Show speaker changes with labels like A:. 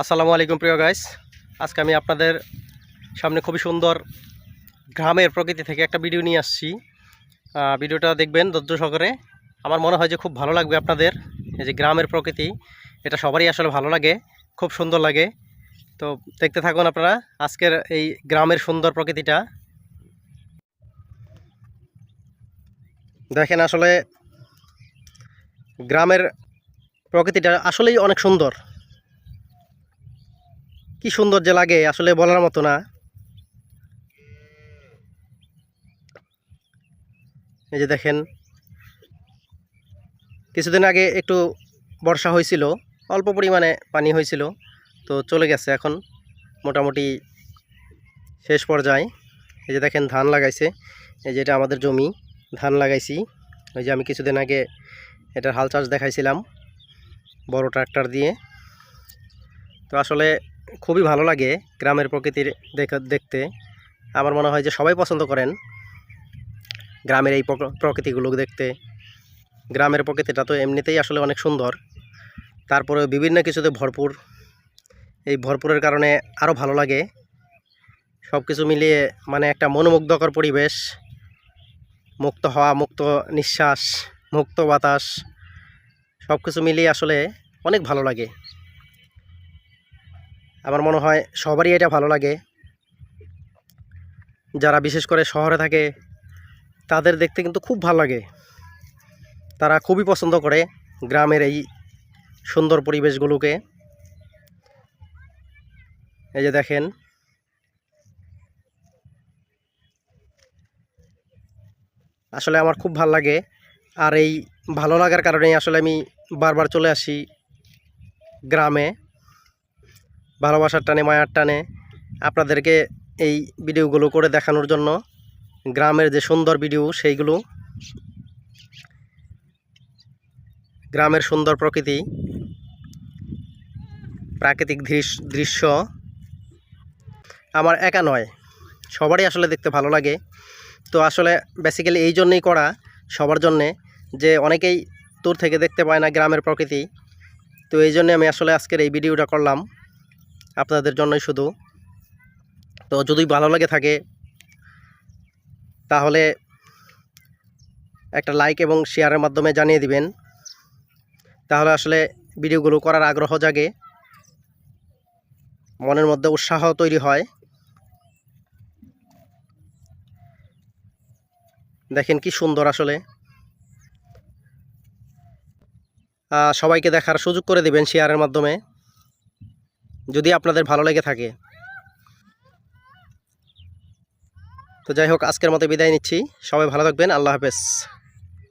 A: আসসালামু আলাইকুম প্রিয় গাইস আজকে আমি আপনাদের সামনে খুবই সুন্দর গ্রামের প্রকৃতি থেকে একটা ভিডিও নিয়ে আসছি। ভিডিওটা দেখবেন ধৈর্য সহকারে। আমার মনে হয় যে খুব ভালো লাগবে আপনাদের, এই যে গ্রামের প্রকৃতি, এটা সবারই আসলে ভালো লাগে, খুব সুন্দর লাগে। তো দেখতে থাকুন আপনারা আজকের এই গ্রামের সুন্দর প্রকৃতিটা। দেখেন আসলে গ্রামের প্রকৃতিটা আসলেই অনেক সুন্দর। কি সুন্দর যে লাগে, আসলে বলার মতো না। এই যে দেখেন, কিছুদিন আগে একটু বর্ষা হয়েছিল, অল্প পরিমাণে পানি হয়েছিল, তো চলে গেছে এখন, মোটামুটি শেষ পর্যায়ে। এই যে দেখেন, ধান লাগাইছে, এই যে এটা আমাদের জমি, ধান লাগাইছি। ওই যে আমি কিছুদিন আগে এটার হাল চাষ দেখাইছিলাম, বড় ট্রাক্টর দিয়ে। তো আসলে খুবই ভালো লাগে গ্রামের প্রকৃতির দেখতে। আমার মনে হয় যে সবাই পছন্দ করেন গ্রামের এই প্রক- প্রকৃতিগুলো দেখতে। গ্রামের প্রকৃতিটা তো এমনিতেই আসলে অনেক সুন্দর। তারপরে বিভিন্ন কিছুতে ভরপুর। এই ভরপুরের কারণে আরও ভালো লাগে। সব কিছু মিলিয়ে মানে একটা মনোমুগ্ধকর পরিবেশ। মুক্ত হওয়া, মুক্ত নিঃশ্বাস, মুক্ত বাতাস। সব কিছু মিলিয়ে আসলে অনেক ভালো লাগে। আমার মনে হয় সবারই এটা ভালো লাগে। যারা বিশেষ করে শহরে থাকে, তাদের দেখতে কিন্তু খুব ভালো লাগে। তারা খুবই পছন্দ করে গ্রামের এই সুন্দর পরিবেশগুলোকে। এই যে দেখেন। আসলে আমার খুব ভালো লাগে। আর এই ভালো লাগার কারণেই আসলে আমি বারবার চলে আসি গ্রামে। ভালোবাসার টানে, মায়ার টানে আপনাদেরকে এই ভিডিওগুলো করে দেখানোর জন্য গ্রামের যে সুন্দর ভিডিও সেইগুলো, গ্রামের সুন্দর প্রকৃতি, প্রাকৃতিক দৃশ- দৃশ্য আমার একা নয়, সবারই আসলে দেখতে ভালো লাগে। তো আসলে বেসিক্যালি এই জন্যই করা সবার জন্যে যে অনেকেই দূর থেকে দেখতে পায় না গ্রামের প্রকৃতি। তো এই জন্যে আমি আসলে আজকের এই ভিডিওটা করলাম। আপনাদের জন্যই শুধু। তো যদি ভালো লাগে থাকে, তাহলে একটা লাইক এবং শেয়ারের মাধ্যমে জানিয়ে দিবেন। তাহলে আসলে ভিডিওগুলো করার আগ্রহ জাগে, মনের মধ্যে উৎসাহ তৈরি হয়। দেখেন কি সুন্দর আসলে। সবাইকে দেখার সুযোগ করে দিবেন শেয়ারের মাধ্যমে। যদি আপনাদের ভালো লেগে থাকে। তো যাই হোক, আজকের মতো বিদায় নিচ্ছি। সবাই ভালো থাকবেন। আল্লাহ হাফেজ।